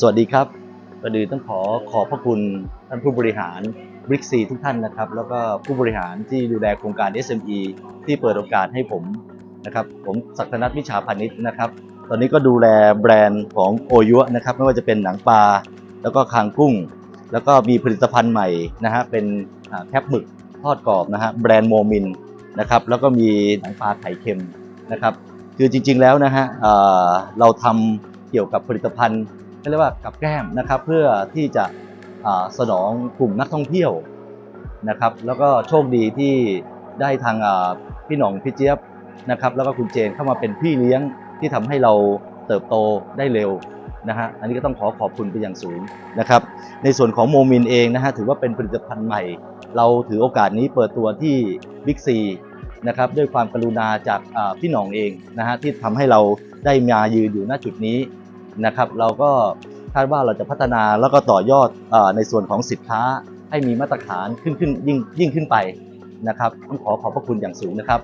สวัสดีครับก่อนอื่นต้องขอขอบพระคุณท่านผู้บริหารบริกซีทุกท่านนะครับ แล้วก็ผู้บริหารที่ดูแลโครงการ SME ที่เปิดโอกาสให้ผมนะครับ ผมศักดิ์นัทวิชาพานิชนะครับ ตอนนี้ก็ดูแลแบรนด์ของโอยุนะครับ ไม่ว่าจะเป็นหนังปลาแล้วก็คางกุ้ง แล้วก็มีผลิตภัณฑ์ใหม่นะฮะเป็นแคบหมึกทอดกรอบนะฮะแบรนด์โมมินนะครับ แล้วก็มีหนังปลาไข่เค็มนะครับ คือจริงๆแล้วนะฮะเเราทำเกี่ยวกับผลิตภัณฑ์ เรียกว่ากับแก้มนะครับเพื่อที่จะสนองกลุ่มนักท่องเที่ยวนะครับ แล้วก็โชคดีที่ได้ทางพี่หน่องพี่เจี๊ยบนะครับ แล้วก็คุณเจนเข้ามาเป็นพี่เลี้ยงที่ทำให้เราเติบโตได้เร็วนะฮะอันนี้ก็ต้องขอขอบคุณเป็นอย่างสูงนะครับ ในส่วนของโมมินเองนะฮะถือว่าเป็นผลิตภัณฑ์ใหม่ เราถือโอกาสนี้เปิดตัวที่บิ๊กซีนะครับด้วยความกรุณาจากพี่หน่องเองนะฮะที่ทำให้เราได้มายืนอยู่ณจุดนี้ นะครับ เราก็คาดว่าเราจะพัฒนาแล้วก็ต่อยอดอในส่วนของสินค้าให้มีมาตรฐานขึ้นขึ้นยิ่งยิ่งขึ้นไปนะครับต้องขอขอบพระคุณอย่างสูงนะครับ